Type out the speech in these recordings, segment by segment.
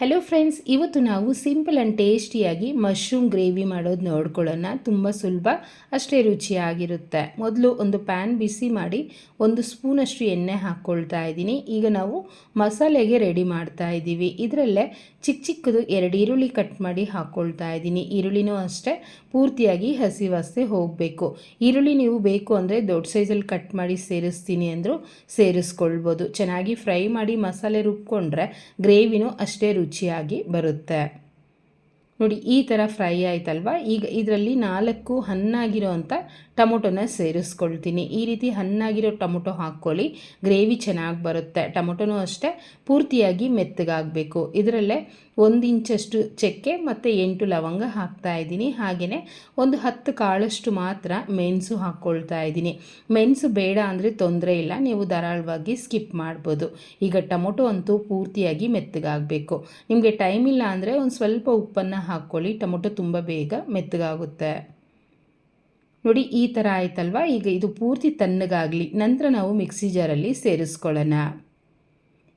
Hello friends ಇವತ್ತು ನಾವು simple and ಟೇಸ್ಟಿಯಾಗಿ ಮಶ್ರೂಮ್ ಗ್ರೇವಿ ಮಾಡೋದು ನೋಡ್ಕೊಳ್ಳೋಣ. ತುಂಬ ಸುಲಭ, ಅಷ್ಟೇ ರುಚಿಯಾಗಿರುತ್ತೆ. ಮೊದಲು ಒಂದು ಪ್ಯಾನ್ ಬಿಸಿ ಮಾಡಿ ಒಂದು ಸ್ಪೂನಷ್ಟು ಎಣ್ಣೆ ಹಾಕ್ಕೊಳ್ತಾ ಇದ್ದೀನಿ. ಈಗ ನಾವು ಮಸಾಲೆಗೆ ರೆಡಿ ಮಾಡ್ತಾ ಇದ್ದೀವಿ. ಇದರಲ್ಲೇ ಚಿಕ್ಕ ಚಿಕ್ಕದು ಎರಡು ಈರುಳ್ಳಿ ಕಟ್ ಮಾಡಿ ಹಾಕ್ಕೊಳ್ತಾ ಇದ್ದೀನಿ. ಈರುಳ್ಳಿನೂ ಅಷ್ಟೇ, ಪೂರ್ತಿಯಾಗಿ ಹಸಿ ವಾಸನೆ ಹೋಗಬೇಕು. ಈರುಳ್ಳಿ ನೀವು ಬೇಕು ಅಂದರೆ ದೊಡ್ಡ ಸೈಜಲ್ಲಿ ಕಟ್ ಮಾಡಿ ಸೇರಿಸ್ತೀನಿ ಅಂದರೂ ಸೇರಿಸ್ಕೊಳ್ಬೋದು. ಚೆನ್ನಾಗಿ ಫ್ರೈ ಮಾಡಿ ಮಸಾಲೆ ರುಬ್ಕೊಂಡ್ರೆ ಗ್ರೇವಿನೂ ಅಷ್ಟೇ ರುಚಿಯಾಗಿ ಬರುತ್ತೆ. ನೋಡಿ, ಈ ಥರ ಫ್ರೈ ಆಯ್ತಲ್ವ? ಈಗ ಇದರಲ್ಲಿ ನಾಲ್ಕು ಹಣ್ಣಾಗಿರೋ ಅಂಥ ಟೊಮೊಟೊನ ಸೇರಿಸ್ಕೊಳ್ತೀನಿ. ಈ ರೀತಿ ಹಣ್ಣಾಗಿರೋ ಟೊಮೊಟೊ ಹಾಕ್ಕೊಳ್ಳಿ. ಗ್ರೇವಿ ಚೆನ್ನಾಗಿ ಬರುತ್ತೆ. ಟೊಮೊಟೊನೂ ಅಷ್ಟೇ ಪೂರ್ತಿಯಾಗಿ ಮೆತ್ತಗಾಗಬೇಕು. ಇದರಲ್ಲೇ ಒಂದು ಇಂಚಷ್ಟು ಚಕ್ಕೆ ಮತ್ತು ಎಂಟು ಲವಂಗ ಹಾಕ್ತಾ ಇದ್ದೀನಿ. ಹಾಗೆಯೇ ಒಂದು ಹತ್ತು ಕಾಳಷ್ಟು ಮಾತ್ರ ಮೆಣಸು ಹಾಕ್ಕೊಳ್ತಾ ಇದ್ದೀನಿ. ಮೆಣಸು ಬೇಡ ಅಂದರೆ ತೊಂದರೆ ಇಲ್ಲ. ನೀವು ಧಾರಾಳವಾಗಿ ಸ್ಕಿಪ್ ಮಾಡ್ಬೋದು. ಈಗ ಟೊಮೊಟೊ ಅಂತೂ ಪೂರ್ತಿಯಾಗಿ ಮೆತ್ತಗಾಗಬೇಕು. ನಿಮಗೆ ಟೈಮ್ ಇಲ್ಲ ಅಂದರೆ ಒಂದು ಸ್ವಲ್ಪ ಉಪ್ಪನ್ನು ಹಾಕ್ಕೊಳ್ಳಿ. ಟೊಮೊಟೊ ತುಂಬ ಬೇಗ ಮೆತ್ತಗಾಗುತ್ತೆ. ನೋಡಿ, ಈ ಥರ ಆಯ್ತಲ್ವಾ? ಈಗ ಇದು ಪೂರ್ತಿ ತಣ್ಣಗಾಗಲಿ, ನಂತರ ನಾವು ಮಿಕ್ಸಿ ಜಾರಲ್ಲಿ ಸೇರಿಸ್ಕೊಳ್ಳೋಣ.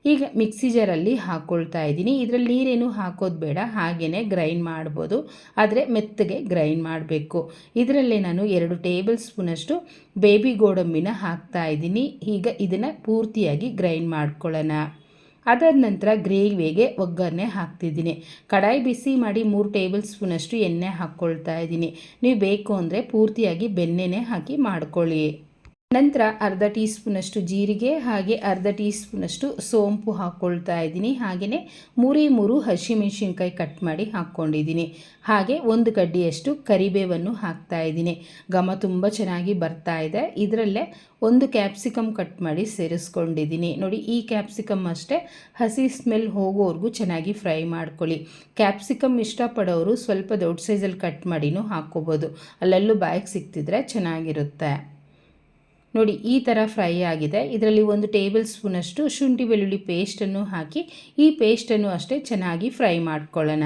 ಈಗ ಮಿಕ್ಸಿ ಜಾರಲ್ಲಿ ಹಾಕ್ಕೊಳ್ತಾ ಇದ್ದೀನಿ. ಇದರಲ್ಲಿ ನೀರೇನು ಹಾಕೋದು ಬೇಡ ಹಾಗೇ ಗ್ರೈಂಡ್ ಮಾಡ್ಬೋದು. ಆದರೆ ಮೆತ್ತಗೆ ಗ್ರೈಂಡ್ ಮಾಡಬೇಕು. ಇದರಲ್ಲೇ ನಾನು ಎರಡು ಟೇಬಲ್ ಸ್ಪೂನಷ್ಟು ಬೇಬಿ ಗೋಡಂಬಿನ ಹಾಕ್ತಾ ಇದ್ದೀನಿ. ಈಗ ಇದನ್ನು ಪೂರ್ತಿಯಾಗಿ ಗ್ರೈಂಡ್ ಮಾಡ್ಕೊಳ್ಳೋಣ. ಅದಾದ ನಂತರ ಗ್ರೇವಿಗೆ ಒಗ್ಗರಣೆ ಹಾಕ್ತಿದ್ದೀನಿ. ಕಡಾಯಿ ಬಿಸಿ ಮಾಡಿ ಮೂರು ಟೇಬಲ್ ಸ್ಪೂನಷ್ಟು ಎಣ್ಣೆ ಹಾಕ್ಕೊಳ್ತಾ ಇದ್ದೀನಿ. ನೀವು ಬೇಕು ಅಂದರೆ ಪೂರ್ತಿಯಾಗಿ ಬೆಣ್ಣೆನೇ ಹಾಕಿ ಮಾಡ್ಕೊಳ್ಳಿ. ನಂತರ ಅರ್ಧ ಟೀ ಸ್ಪೂನಷ್ಟು ಜೀರಿಗೆ ಹಾಗೆ ಅರ್ಧ ಟೀ ಸ್ಪೂನಷ್ಟು ಸೋಂಪು ಹಾಕ್ಕೊಳ್ತಾ ಇದ್ದೀನಿ. ಹಾಗೆಯೇ ಮೂರೇ ಮೂರು ಹಸಿಮೆಣಸಿನ್ಕಾಯಿ ಕಟ್ ಮಾಡಿ ಹಾಕ್ಕೊಂಡಿದ್ದೀನಿ. ಹಾಗೆ ಒಂದು ಕಡ್ಡಿಯಷ್ಟು ಕರಿಬೇವನ್ನು ಹಾಕ್ತಾ ಇದ್ದೀನಿ. ಘಮ ತುಂಬ ಚೆನ್ನಾಗಿ ಬರ್ತಾ ಇದೆ. ಇದರಲ್ಲೇ ಒಂದು ಕ್ಯಾಪ್ಸಿಕಮ್ ಕಟ್ ಮಾಡಿ ಸೇರಿಸ್ಕೊಂಡಿದ್ದೀನಿ. ನೋಡಿ, ಈ ಕ್ಯಾಪ್ಸಿಕಮ್ ಅಷ್ಟೇ ಹಸಿ ಸ್ಮೆಲ್ ಹೋಗೋವರೆಗೂ ಚೆನ್ನಾಗಿ ಫ್ರೈ ಮಾಡ್ಕೊಳ್ಳಿ. ಕ್ಯಾಪ್ಸಿಕಮ್ ಇಷ್ಟಪಡೋರು ಸ್ವಲ್ಪ ದೊಡ್ಡ ಸೈಜಲ್ಲಿ ಕಟ್ ಮಾಡಿನೂ ಹಾಕ್ಕೋಬೋದು. ಅಲ್ಲೆಲ್ಲೂ ಬಾಯಿಗೆ ಸಿಕ್ತಿದ್ರೆ ಚೆನ್ನಾಗಿರುತ್ತೆ. ನೋಡಿ, ಈ ಥರ ಫ್ರೈ ಆಗಿದೆ. ಇದರಲ್ಲಿ ಒಂದು ಟೇಬಲ್ ಸ್ಪೂನಷ್ಟು ಶುಂಠಿ ಬೆಳ್ಳುಳ್ಳಿ ಪೇಸ್ಟನ್ನು ಹಾಕಿ, ಈ ಪೇಸ್ಟನ್ನು ಅಷ್ಟೇ ಚೆನ್ನಾಗಿ ಫ್ರೈ ಮಾಡ್ಕೊಳ್ಳೋಣ.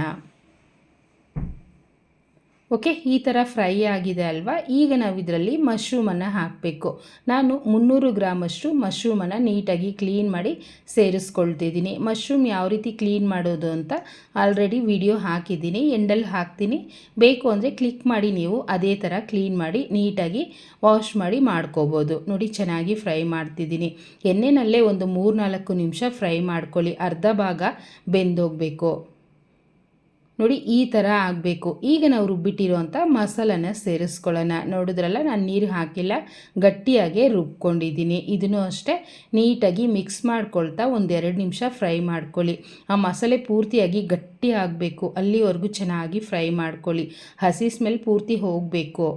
ಓಕೆ, ಈ ಥರ ಫ್ರೈ ಆಗಿದೆ ಅಲ್ವಾ? ಈಗ ನಾವು ಇದರಲ್ಲಿ ಮಶ್ರೂಮನ್ನು ಹಾಕಬೇಕು. ನಾನು ಮುನ್ನೂರು ಗ್ರಾಮಷ್ಟು ಮಶ್ರೂಮನ್ನು ನೀಟಾಗಿ ಕ್ಲೀನ್ ಮಾಡಿ ಸೇರಿಸ್ಕೊಳ್ತಿದ್ದೀನಿ ಮಶ್ರೂಮ್ ಯಾವ ರೀತಿ ಕ್ಲೀನ್ ಮಾಡೋದು ಅಂತ ಆಲ್ರೆಡಿ ವಿಡಿಯೋ ಹಾಕಿದ್ದೀನಿ, ಎಂಡಲ್ಲಿ ಹಾಕ್ತೀನಿ. ಬೇಕು ಅಂದರೆ ಕ್ಲಿಕ್ ಮಾಡಿ ನೀವು ಅದೇ ಥರ ಕ್ಲೀನ್ ಮಾಡಿ, ನೀಟಾಗಿ ವಾಶ್ ಮಾಡಿ ಮಾಡ್ಕೋಬೋದು. ನೋಡಿ, ಚೆನ್ನಾಗಿ ಫ್ರೈ ಮಾಡ್ತಿದ್ದೀನಿ. ಎಣ್ಣೆನಲ್ಲೇ ಒಂದು ಮೂರು ನಾಲ್ಕು ನಿಮಿಷ ಫ್ರೈ ಮಾಡ್ಕೊಳ್ಳಿ. ಅರ್ಧ ಭಾಗ ಬೆಂದೋಗಬೇಕು. ನೋಡಿ ಈ ಥರ ಆಗಬೇಕು. ಈಗ ನಾವು ರುಬ್ಬಿಟ್ಟಿರುವಂಥ ಮಸಾಲನ ಸೇರಿಸ್ಕೊಳ್ಳೋಣ. ನೋಡಿದ್ರಲ್ಲ, ನಾನು ನೀರು ಹಾಕಿಲ್ಲ, ಗಟ್ಟಿಯಾಗೆ ರುಬ್ಕೊಂಡಿದ್ದೀನಿ. ಇದನ್ನು ಅಷ್ಟೇ ನೀಟಾಗಿ ಮಿಕ್ಸ್ ಮಾಡ್ಕೊಳ್ತಾ ಒಂದೆರಡು ನಿಮಿಷ ಫ್ರೈ ಮಾಡ್ಕೊಳ್ಳಿ. ಆ ಮಸಾಲೆ ಪೂರ್ತಿಯಾಗಿ ಗಟ್ಟಿ ಆಗಬೇಕು. ಅಲ್ಲಿವರೆಗೂ ಚೆನ್ನಾಗಿ ಫ್ರೈ ಮಾಡ್ಕೊಳ್ಳಿ. ಹಸಿ ಸ್ಮೆಲ್ ಪೂರ್ತಿ ಹೋಗಬೇಕು.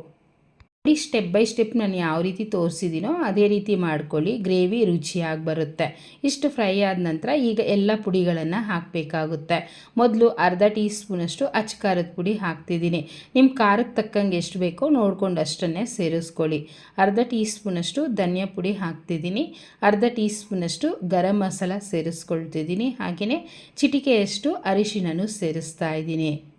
ಸ್ಟೆಪ್ ಬೈ ಸ್ಟೆಪ್ ನಾನು ಯಾವ ರೀತಿ ತೋರಿಸಿದ್ದೀನೋ ಅದೇ ರೀತಿ ಮಾಡ್ಕೊಳ್ಳಿ. ಗ್ರೇವಿ ರುಚಿಯಾಗಿ ಬರುತ್ತೆ. ಇಷ್ಟು ಫ್ರೈ ಆದ ನಂತರ ಈಗ ಎಲ್ಲ ಪುಡಿಗಳನ್ನು ಹಾಕಬೇಕಾಗುತ್ತೆ. ಮೊದಲು ಅರ್ಧ ಟೀ ಸ್ಪೂನಷ್ಟು ಅಚ್ಚ ಖಾರದ ಪುಡಿ ಹಾಕ್ತಿದ್ದೀನಿ. ನಿಮ್ಮ ಖಾರಕ್ಕೆ ತಕ್ಕಂಗೆ ಎಷ್ಟು ಬೇಕೋ ನೋಡ್ಕೊಂಡು ಅಷ್ಟನ್ನೇ ಸೇರಿಸ್ಕೊಳ್ಳಿ. ಅರ್ಧ ಟೀ ಸ್ಪೂನಷ್ಟು ಧನಿಯಾ ಪುಡಿ ಹಾಕ್ತಿದ್ದೀನಿ. ಅರ್ಧ ಟೀ ಸ್ಪೂನಷ್ಟು ಗರಂ ಮಸಾಲ ಸೇರಿಸ್ಕೊಳ್ತಿದ್ದೀನಿ. ಹಾಗೆಯೇ ಚಿಟಿಕೆಯಷ್ಟು ಅರಿಶಿನೂ ಸೇರಿಸ್ತಾ ಇದ್ದೀನಿ.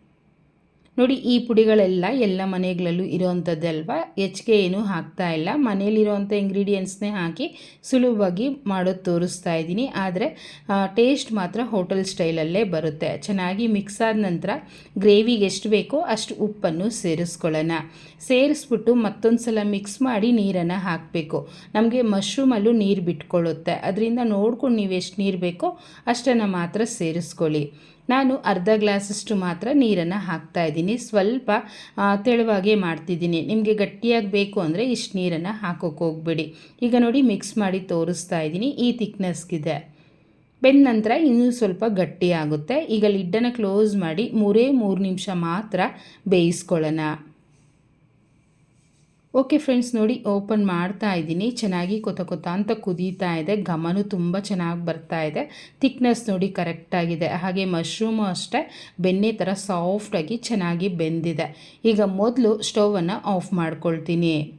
ನೋಡಿ, ಈ ಪುಡಿಗಳೆಲ್ಲ ಎಲ್ಲ ಮನೆಗಳಲ್ಲೂ ಇರೋವಂಥದ್ದಲ್ವ ಹೆಚ್ಚಿಗೆ ಏನೂ ಹಾಕ್ತಾ ಇಲ್ಲ. ಮನೇಲಿರೋವಂಥ ಇಂಗ್ರೀಡಿಯೆಂಟ್ಸ್ನೇ ಹಾಕಿ ಸುಲಭವಾಗಿ ಮಾಡೋದು ತೋರಿಸ್ತಾ ಇದ್ದೀನಿ. ಆದರೆ ಟೇಸ್ಟ್ ಮಾತ್ರ ಹೋಟೆಲ್ ಸ್ಟೈಲಲ್ಲೇ ಬರುತ್ತೆ. ಚೆನ್ನಾಗಿ ಮಿಕ್ಸ್ ಆದ ನಂತರ ಗ್ರೇವಿಗೆ ಎಷ್ಟು ಬೇಕೋ ಅಷ್ಟು ಉಪ್ಪನ್ನು ಸೇರಿಸ್ಕೊಳ್ಳೋಣ. ಸೇರಿಸ್ಬಿಟ್ಟು ಮತ್ತೊಂದು ಸಲ ಮಿಕ್ಸ್ ಮಾಡಿ ನೀರನ್ನು ಹಾಕಬೇಕು. ನಮಗೆ ಮಶ್ರೂಮಲ್ಲೂ ನೀರು ಬಿಟ್ಕೊಳ್ಳುತ್ತೆ ಅದರಿಂದ ನೋಡ್ಕೊಂಡು ನೀವು ಎಷ್ಟು ನೀರು ಬೇಕೋ ಅಷ್ಟನ್ನು ಮಾತ್ರ ಸೇರಿಸ್ಕೊಳ್ಳಿ. ನಾನು ಅರ್ಧ ಗ್ಲಾಸಷ್ಟು ಮಾತ್ರ ನೀರನ್ನು ಹಾಕ್ತಾ ಇದ್ದೀನಿ. ಸ್ವಲ್ಪ ತೆಳುವಾಗೇ ಮಾಡ್ತಿದ್ದೀನಿ. ನಿಮಗೆ ಗಟ್ಟಿಯಾಗಿ ಬೇಕು ಅಂದರೆ ಇಷ್ಟು ನೀರನ್ನು ಹಾಕೋಕೆ ಹೋಗ್ಬೇಡಿ. ಈಗ ನೋಡಿ ಮಿಕ್ಸ್ ಮಾಡಿ ತೋರಿಸ್ತಾ ಇದ್ದೀನಿ. ಈ ಥಿಕ್ನೆಸ್ಗಿದೆ ಬೆಂದ ನಂತರ ಇನ್ನೂ ಸ್ವಲ್ಪ ಗಟ್ಟಿಯಾಗುತ್ತೆ ಈಗ ಲಿಡ್ಡನ್ನು ಕ್ಲೋಸ್ ಮಾಡಿ ಮೂರೇ ಮೂರು ನಿಮಿಷ ಮಾತ್ರ ಬೇಯಿಸ್ಕೊಳ್ಳೋಣ. ಓಕೆ ಫ್ರೆಂಡ್ಸ್, ನೋಡಿ, ಓಪನ್ ಮಾಡ್ತಾ ಇದ್ದೀನಿ. ಚೆನ್ನಾಗಿ ಕೊತ ಕೊತ ಅಂತ ಕುದೀತಾ ಇದೆ. ಘಮನೂ ತುಂಬ ಚೆನ್ನಾಗಿ ಬರ್ತಾ ಇದೆ. ಥಿಕ್ನೆಸ್ ನೋಡಿ ಕರೆಕ್ಟಾಗಿದೆ ಹಾಗೆ ಮಶ್ರೂಮು ಅಷ್ಟೇ. ಬೆಣ್ಣೆ ಥರ ಸಾಫ್ಟಾಗಿ ಚೆನ್ನಾಗಿ ಬೆಂದಿದೆ. ಈಗ ಮೊದಲು ಸ್ಟೌವನ್ನು ಆಫ್ ಮಾಡ್ಕೊಳ್ತೀನಿ.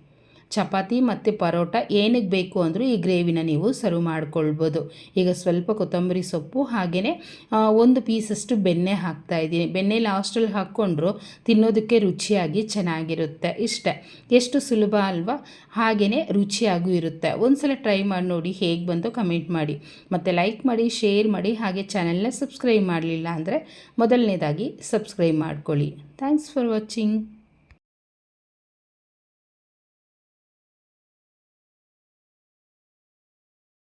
ಚಪಾತಿ ಮತ್ತು ಪರೋಟ ಏನಕ್ಕೆ ಬೇಕು ಅಂದರೂ ಈ ಗ್ರೇವಿನ ನೀವು ಸರ್ವ್ ಮಾಡ್ಕೊಳ್ಬೋದು. ಈಗ ಸ್ವಲ್ಪ ಕೊತ್ತಂಬರಿ ಸೊಪ್ಪು ಹಾಗೆಯೇ ಒಂದು ಪೀಸಷ್ಟು ಬೆಣ್ಣೆ ಹಾಕ್ತಾ ಇದ್ದೀನಿ. ಬೆಣ್ಣೆ ಲಾಸ್ಟಲ್ಲಿ ಹಾಕ್ಕೊಂಡ್ರು ತಿನ್ನೋದಕ್ಕೆ ರುಚಿಯಾಗಿ ಚೆನ್ನಾಗಿರುತ್ತೆ. ಇಷ್ಟ. ಎಷ್ಟು ಸುಲಭ ಅಲ್ವಾ? ಹಾಗೆಯೇ ರುಚಿಯಾಗೂ ಇರುತ್ತೆ. ಒಂದ್ಸಲ ಟ್ರೈ ಮಾಡಿ ನೋಡಿ ಹೇಗೆ ಬಂತು ಕಮೆಂಟ್ ಮಾಡಿ. ಮತ್ತು ಲೈಕ್ ಮಾಡಿ, ಶೇರ್ ಮಾಡಿ, ಹಾಗೆ ಚಾನೆಲ್ನ ಸಬ್ಸ್ಕ್ರೈಬ್ ಮಾಡಲಿಲ್ಲ ಅಂದರೆ ಮೊದಲನೇದಾಗಿ ಸಬ್ಸ್ಕ್ರೈಬ್ ಮಾಡ್ಕೊಳ್ಳಿ. Thanks for watching.